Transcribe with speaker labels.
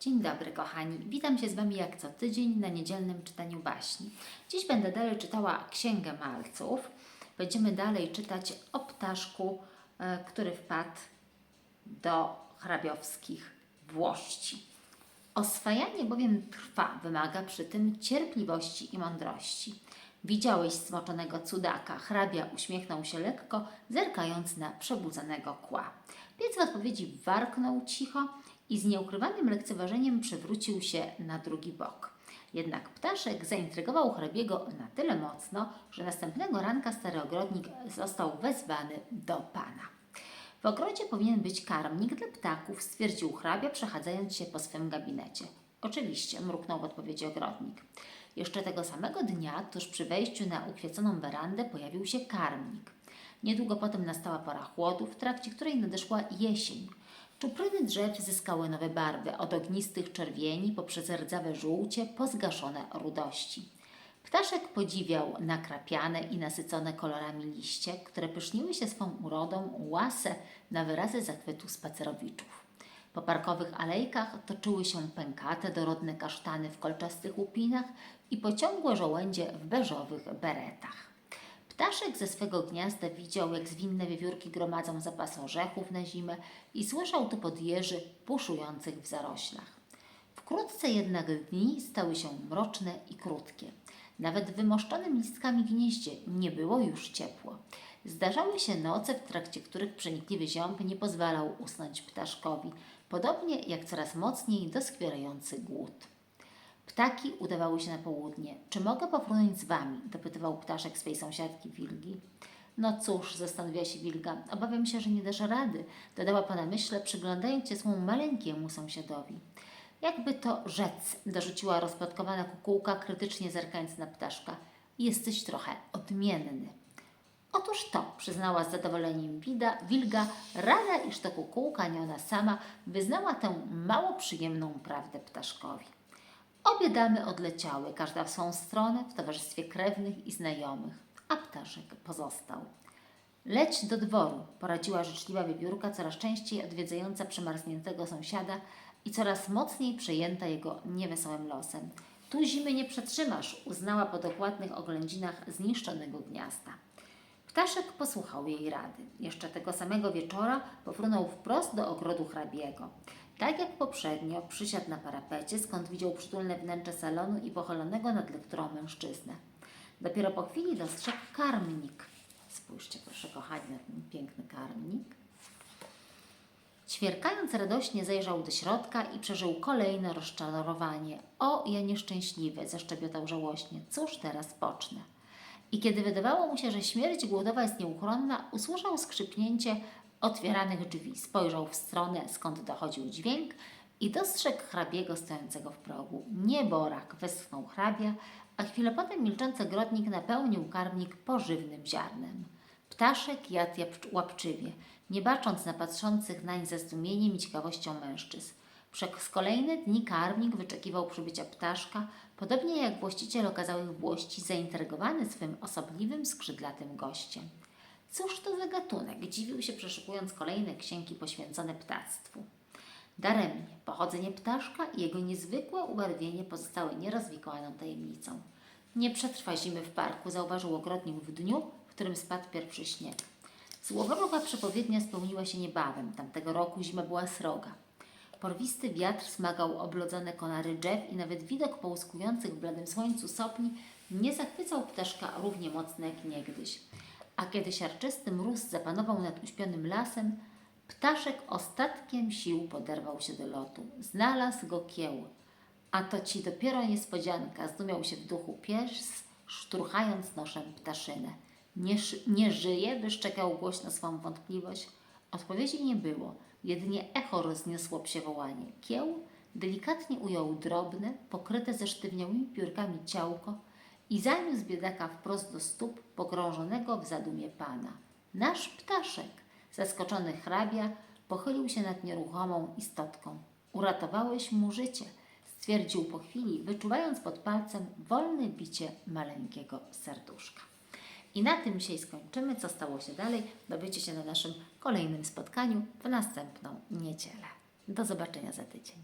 Speaker 1: Dzień dobry, kochani. Witam się z Wami jak co tydzień na niedzielnym czytaniu baśni. Dziś będę dalej czytała Księgę Malców. Będziemy dalej czytać o ptaszku, e, który wpadł do hrabiowskich włości. Oswajanie bowiem trwa, wymaga przy tym cierpliwości i mądrości. Widziałeś smoczonego cudaka. Hrabia uśmiechnął się lekko, zerkając na przebudzonego kła. Piec w odpowiedzi warknął cicho i z nieukrywanym lekceważeniem przewrócił się na drugi bok. Jednak ptaszek zaintrygował hrabiego na tyle mocno, że następnego ranka stary ogrodnik został wezwany do pana. W ogrodzie powinien być karmnik dla ptaków, stwierdził hrabia, przechadzając się po swym gabinecie. Oczywiście, mruknął w odpowiedzi ogrodnik. Jeszcze tego samego dnia, tuż przy wejściu na ukwieconą werandę, pojawił się karmnik. Niedługo potem nastała pora chłodu, w trakcie której nadeszła jesień. Czupryny drzew zyskały nowe barwy, od ognistych czerwieni poprzez rdzawe żółcie po zgaszone rudości. Ptaszek podziwiał nakrapiane i nasycone kolorami liście, które pyszniły się swą urodą, łase na wyrazy zachwytu spacerowiczów. Po parkowych alejkach toczyły się pękate, dorodne kasztany w kolczastych łupinach i pociągłe żołędzie w beżowych beretach. Ptaszek ze swego gniazda widział, jak zwinne wiewiórki gromadzą zapasy orzechów na zimę i słyszał tu podjeży puszujących w zaroślach. Wkrótce jednak dni stały się mroczne i krótkie. Nawet w wymoszczonym listkami gnieździe nie było już ciepło. Zdarzały się noce, w trakcie których przenikliwy ziąb nie pozwalał usnąć ptaszkowi, podobnie jak coraz mocniej doskwierający głód. Ptaki udawały się na południe. Czy mogę pofrunąć z wami? dopytywał ptaszek swej sąsiadki Wilgi. No cóż, zastanowiła się Wilga, obawiam się, że nie dasz rady, dodała po namyśle, przyglądając się swemu maleńkiemu sąsiadowi. Jakby to rzec, dorzuciła rozplotkowana kukułka, krytycznie zerkając na ptaszka. Jesteś trochę odmienny. Otóż to, przyznała z zadowoleniem Wida, Wilga, rada, iż to kukułka, nie ona sama, wyznała tę mało przyjemną prawdę ptaszkowi. Obie damy odleciały, każda w swą stronę, w towarzystwie krewnych i znajomych, a ptaszek pozostał. Leć do dworu, poradziła życzliwa wiewiórka, coraz częściej odwiedzająca przemarzniętego sąsiada i coraz mocniej przejęta jego niewesołym losem. Tu zimy nie przetrzymasz, uznała po dokładnych oględzinach zniszczonego gniazda. Ptaszek posłuchał jej rady. Jeszcze tego samego wieczora pofrunął wprost do ogrodu hrabiego. Tak jak poprzednio, przysiadł na parapecie, skąd widział przytulne wnętrze salonu i pochylonego nad lekturą mężczyznę. Dopiero po chwili dostrzegł karmnik. Spójrzcie proszę kochani na ten piękny karmnik. Ćwierkając radośnie zajrzał do środka i przeżył kolejne rozczarowanie. O, ja nieszczęśliwy, zaszczebiotał żałośnie. Cóż teraz pocznę? I kiedy wydawało mu się, że śmierć głodowa jest nieuchronna, usłyszał skrzypnięcie otwieranych drzwi. Spojrzał w stronę, skąd dochodził dźwięk i dostrzegł hrabiego stojącego w progu. Nieborak, westchnął hrabia, a chwilę potem milczący ogrodnik napełnił karmnik pożywnym ziarnem. Ptaszek jadł łapczywie, nie bacząc na patrzących nań ze zdumieniem i ciekawością mężczyzn. Przez kolejne dni karmnik wyczekiwał przybycia ptaszka, podobnie jak właściciel okazałych włości, zaintrygowany swym osobliwym, skrzydlatym gościem. Cóż to za gatunek? Dziwił się przeszukując kolejne księgi poświęcone ptactwu. Daremnie, pochodzenie ptaszka i jego niezwykłe ubarwienie pozostały nierozwikłaną tajemnicą. Nie przetrwa zimy w parku, zauważył ogrodnik w dniu, w którym spadł pierwszy śnieg. Złowroga przepowiednia spełniła się niebawem. Tamtego roku zima była sroga. Porwisty wiatr smagał oblodzone konary drzew i nawet widok połyskujących w bladym słońcu sopni nie zachwycał ptaszka równie mocno jak niegdyś. A kiedy siarczysty mróz zapanował nad uśpionym lasem, ptaszek ostatkiem sił poderwał się do lotu. Znalazł go kieł. A to ci dopiero niespodzianka, zdumiał się w duchu pies, szturchając noszem ptaszynę. Nie, nie żyje? wyszczekał głośno swą wątpliwość. Odpowiedzi nie było, jedynie echo rozniosło psiewołanie. Kieł delikatnie ujął drobne, pokryte ze sztywniałymi piórkami ciałko i zaniósł biedaka wprost do stóp pogrążonego w zadumie pana. Nasz ptaszek, zaskoczony hrabia, pochylił się nad nieruchomą istotką. Uratowałeś mu życie, stwierdził po chwili, wyczuwając pod palcem wolne bicie maleńkiego serduszka. I na tym dzisiaj skończymy. Co stało się dalej, dowiecie się na naszym kolejnym spotkaniu w następną niedzielę. Do zobaczenia za tydzień.